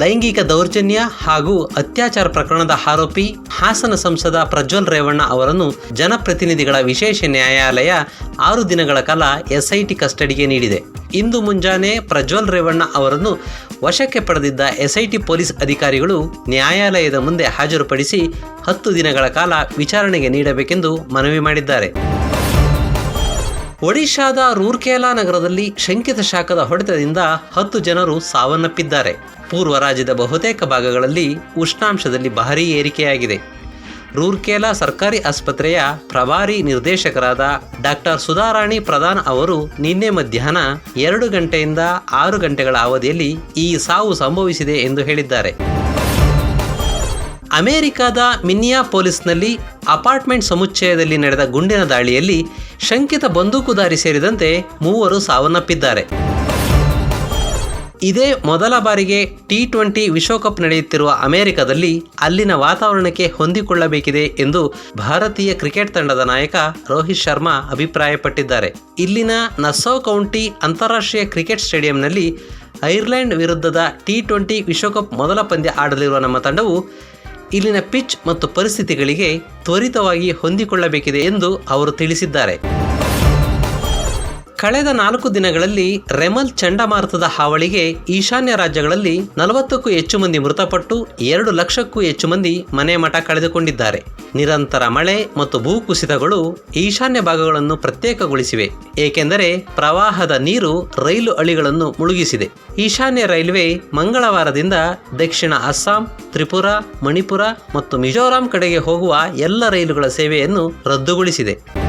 ಲೈಂಗಿಕ ದೌರ್ಜನ್ಯ ಹಾಗೂ ಅತ್ಯಾಚಾರ ಪ್ರಕರಣದ ಆರೋಪಿ ಹಾಸನ ಸಂಸದ ಪ್ರಜ್ವಲ್ ರೇವಣ್ಣ ಅವರನ್ನು ಜನಪ್ರತಿನಿಧಿಗಳ ವಿಶೇಷ ನ್ಯಾಯಾಲಯ ಆರು ದಿನಗಳ ಕಾಲ ಎಸ್ಐಟಿ ಕಸ್ಟಡಿಗೆ ನೀಡಿದೆ. ಇಂದು ಮುಂಜಾನೆ ಪ್ರಜ್ವಲ್ ರೇವಣ್ಣ ಅವರನ್ನು ವಶಕ್ಕೆ ಪಡೆದಿದ್ದ ಎಸ್ಐಟಿ ಪೊಲೀಸ್ ಅಧಿಕಾರಿಗಳು ನ್ಯಾಯಾಲಯದ ಮುಂದೆ ಹಾಜರುಪಡಿಸಿ ಹತ್ತು ದಿನಗಳ ಕಾಲ ವಿಚಾರಣೆಗೆ ನೀಡಬೇಕೆಂದು ಮನವಿ ಮಾಡಿದ್ದಾರೆ. ಒಡಿಶಾದ ರೂರ್ಕೇಲಾ ನಗರದಲ್ಲಿ ಶಂಕಿತ ಶಾಖದ ಹೊಡೆತದಿಂದ ಹತ್ತು ಜನರು ಸಾವನ್ನಪ್ಪಿದ್ದಾರೆ. ಪೂರ್ವ ರಾಜ್ಯದ ಬಹುತೇಕ ಭಾಗಗಳಲ್ಲಿ ಉಷ್ಣಾಂಶದಲ್ಲಿ ಭಾರೀ ಏರಿಕೆಯಾಗಿದೆ. ರೂರ್ಕೇಲಾ ಸರ್ಕಾರಿ ಆಸ್ಪತ್ರೆಯ ಪ್ರಭಾರಿ ನಿರ್ದೇಶಕರಾದ ಡಾಕ್ಟರ್ ಸುಧಾರಾಣಿ ಪ್ರಧಾನ್ ಅವರು ನಿನ್ನೆ ಮಧ್ಯಾಹ್ನ ಎರಡು ಗಂಟೆಯಿಂದ ಆರು ಗಂಟೆಗಳ ಅವಧಿಯಲ್ಲಿ ಈ ಸಾವು ಸಂಭವಿಸಿದೆ ಎಂದು ಹೇಳಿದ್ದಾರೆ. ಅಮೆರಿಕದ ಮಿನ್ನಿಯಾ ಪೊಲೀಸ್ನಲ್ಲಿ ಅಪಾರ್ಟ್ಮೆಂಟ್ ಸಮುಚ್ಚಯದಲ್ಲಿ ನಡೆದ ಗುಂಡಿನ ದಾಳಿಯಲ್ಲಿ ಶಂಕಿತ ಬಂದೂಕುದಾರಿ ಸೇರಿದಂತೆ ಮೂವರು ಸಾವನ್ನಪ್ಪಿದ್ದಾರೆ. ಇದೇ ಮೊದಲ ಬಾರಿಗೆ ಟಿ ಟ್ವೆಂಟಿ ವಿಶ್ವಕಪ್ ನಡೆಯುತ್ತಿರುವ ಅಮೆರಿಕದಲ್ಲಿ ಅಲ್ಲಿನ ವಾತಾವರಣಕ್ಕೆ ಹೊಂದಿಕೊಳ್ಳಬೇಕಿದೆ ಎಂದು ಭಾರತೀಯ ಕ್ರಿಕೆಟ್ ತಂಡದ ನಾಯಕ ರೋಹಿತ್ ಶರ್ಮಾ ಅಭಿಪ್ರಾಯಪಟ್ಟಿದ್ದಾರೆ. ಇಲ್ಲಿನ ನಸ್ಸೋ ಕೌಂಟಿ ಅಂತಾರಾಷ್ಟ್ರೀಯ ಕ್ರಿಕೆಟ್ ಸ್ಟೇಡಿಯಂನಲ್ಲಿ ಐರ್ಲೆಂಡ್ ವಿರುದ್ಧದ ಟಿ ಟ್ವೆಂಟಿ ವಿಶ್ವಕಪ್ ಮೊದಲ ಪಂದ್ಯ ಆಡಲಿರುವ ನಮ್ಮ ತಂಡವು ಇಲ್ಲಿನ ಪಿಚ್ ಮತ್ತು ಪರಿಸ್ಥಿತಿಗಳಿಗೆ ತ್ವರಿತವಾಗಿ ಹೊಂದಿಕೊಳ್ಳಬೇಕಿದೆ ಎಂದು ಅವರು ತಿಳಿಸಿದ್ದಾರೆ. ಕಳೆದ ನಾಲ್ಕು ದಿನಗಳಲ್ಲಿ ರೆಮಲ್ ಚಂಡಮಾರುತದ ಹಾವಳಿಗೆ ಈಶಾನ್ಯ ರಾಜ್ಯಗಳಲ್ಲಿ ನಲವತ್ತಕ್ಕೂ ಹೆಚ್ಚು ಮಂದಿ ಮೃತಪಟ್ಟು ಎರಡು ಲಕ್ಷಕ್ಕೂ ಹೆಚ್ಚು ಮಂದಿ ಮನೆ ಮಠ ಕಳೆದುಕೊಂಡಿದ್ದಾರೆ. ನಿರಂತರ ಮಳೆ ಮತ್ತು ಭೂಕುಸಿತಗಳು ಈಶಾನ್ಯ ಭಾಗಗಳನ್ನು ಪ್ರತ್ಯೇಕಗೊಳಿಸಿವೆ. ಏಕೆಂದರೆ ಪ್ರವಾಹದ ನೀರು ರೈಲು ಅಳಿಗಳನ್ನು ಮುಳುಗಿಸಿದೆ. ಈಶಾನ್ಯ ರೈಲ್ವೆ ಮಂಗಳವಾರದಿಂದ ದಕ್ಷಿಣ ಅಸ್ಸಾಂ, ತ್ರಿಪುರಾ, ಮಣಿಪುರ ಮತ್ತು ಮಿಜೋರಾಂ ಕಡೆಗೆ ಹೋಗುವ ಎಲ್ಲ ರೈಲುಗಳ ಸೇವೆಯನ್ನು ರದ್ದುಗೊಳಿಸಿದೆ.